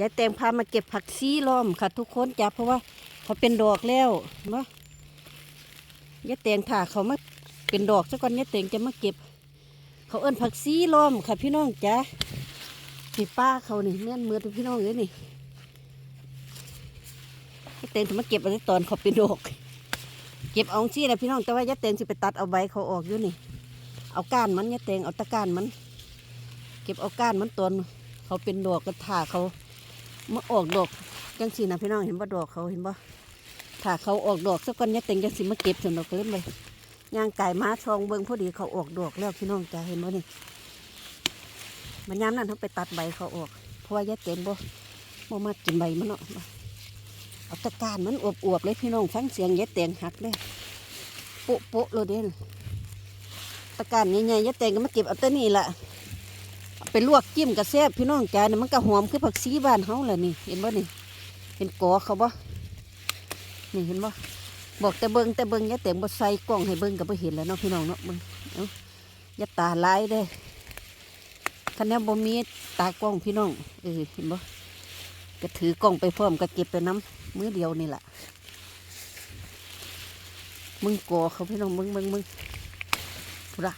ยายแตงพามาเก็บผักซีล้อมค่ะ ทุกคนจ้ะเพราะว่าเขาเป็นดอกแล้วเนาะยายแตงถ่าเขามาเป็นดอกซะก่อนยายแตงจะมาเก็บ เขาเอิ้นผักซีล้อมค่ะ พี่น้องจ้ะนี่ป้าเขานี่แม่นมือพี่น้องเลยนี่ยายแตงจะมาเก็บอะไรตอนเขาเป็นดอก เก็บเอาซี่นะพี่น้องแต่ว่ายายแตงสิไปตัดเอาใบเขาออกอยู่นี่ เอาก้านมันยายแตงเอาตะก้านมัน เก็บเอาก้านมันตอนเขาเป็นดอกก็ถ่าเขา มาอออกดอกจังสีนะพี่น้องเห็นบ่ดอกเขาเห็นบ่ถ่าเขาออกดอกสักก้อนยายแตงจังสิมาเก็บสนุกเล่นไปย่างไก่ม้าชองเบิ้งพอดีเขาออกดอกแล้วพี่น้องจ้าเห็นบ่นี่มันย้ำนั่นเขาไปตัดใบเขาออกเพราะว่ายายแตงบ่บ่มากินใบมันเนาะเอาตะกานมันอวบๆเลยพี่น้องฟังเสียงยายแตงหักเลยโป๊ะโป๊ะๆเลยเด่นตะกานใหญ่ๆยายแตงก็มาเก็บเอาแต้นี่แหละ ไปลวกจิ้มกระแซบพี่น้องจ้าเนี่ยมันก็หอมคือผักซีบ้านเฮาแหละนี่ เห็นบ่นี่เห็นกอเขาบ่นี่เห็นบ่บอกแต่เบิงแต่เบิงยายแตงบ่ใส่กล้องให้เบิงก็บ่เห็นแล้วเนาะพี่น้องเนาะเบิงเอ้าอย่าตาลายเด้อคันแนวบ่มีตากล้องพี่น้องเออเห็นบ่ก็ถือกล้องไปพร้อมก็เก็บไปน้ำมือเดียวนี่แหละมึงกอเขาพี่น้องมึงมึงมึงพุระ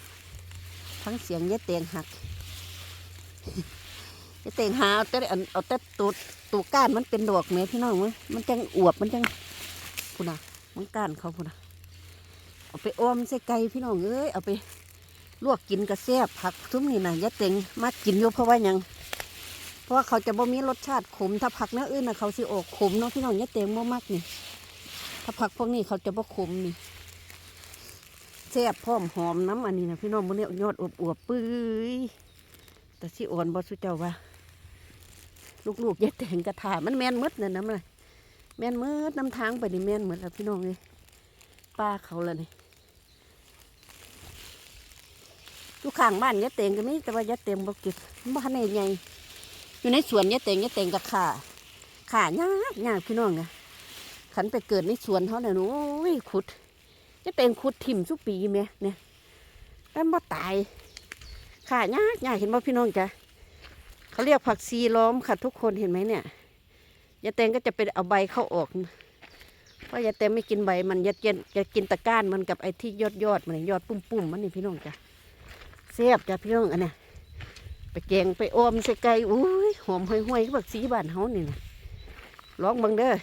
ทั้งเสียงยายแตงหัก ยายแตงหาเอาแต่อันเอาแต่ตัวตัวก้านมันเป็นดอกแม่พี่น้องมั้ยมันจังอวบมันจังพุนะมันก้านเขาพุนะเอาไปอ้อมใส่ไก่พี่น้องเอ้ยเอาไปลวกกินกระแซบผักซุ้มนี่นะยายแตงมากินอยู่เพราะว่ายังเพราะว่าเขาจะบ่มีรสชาติขมถ้าผักเนื้ออื่นนะเขาสิออกขมเนาะพี่น้องยายเต็มบ่มากนี่ ถ้าผักพวกนี้เขาจะบ่ขมนี่แซ่บพร้อมหอมน้ำอันนี้นะพี่น้องบนเนี้ยยอดอวบอวบๆปื้ย แต่สิอ่อนบ่สุเจ้าว่า ลูกๆยายแต่งกระถามันแม่นหมดน่ะน้ำเลยแม่นหมดน้ำทางไปนี่แม่นหมดแล้วพี่น้องเลยป้าเขาละนี่อยู่ข้างบ้านยายเต็งก็มีแต่ว่ายายเต็งบ่เก็บมันบ่ทันได้ใหญ่อยู่ในสวนยายเต็งยายเต็งกับขาขายากยากพี่น้องนะขันไปเกิดในสวนเขาเนี่ยหนูโอ้ยขุดยายเต็งขุดถิ่มสุปีแม่เนี่ยแล้วบ่ตาย ขายากยากเห็นบ่พี่น้องจ้ะเขาเรียกผักซีล้อมค่ะทุกคนเห็นไหมเนี่ยยายเตงก็จะไปเอาใบเข้าออก เพราะยายเตงไม่กินใบมันยาเต็งจะกินตะก้านมันกับไอ้ที่ยอดยอดมันยอดปุ่มปุ่มๆมันนี่พี่น้องจ้ะเสียบจ้ะพี่น้องอันเนี้ยไปแกงไปออมใส่ไก่อุ้ยหอมห่วยๆก็แบบสีบ้านเฮานี่นะลองบังเด้อ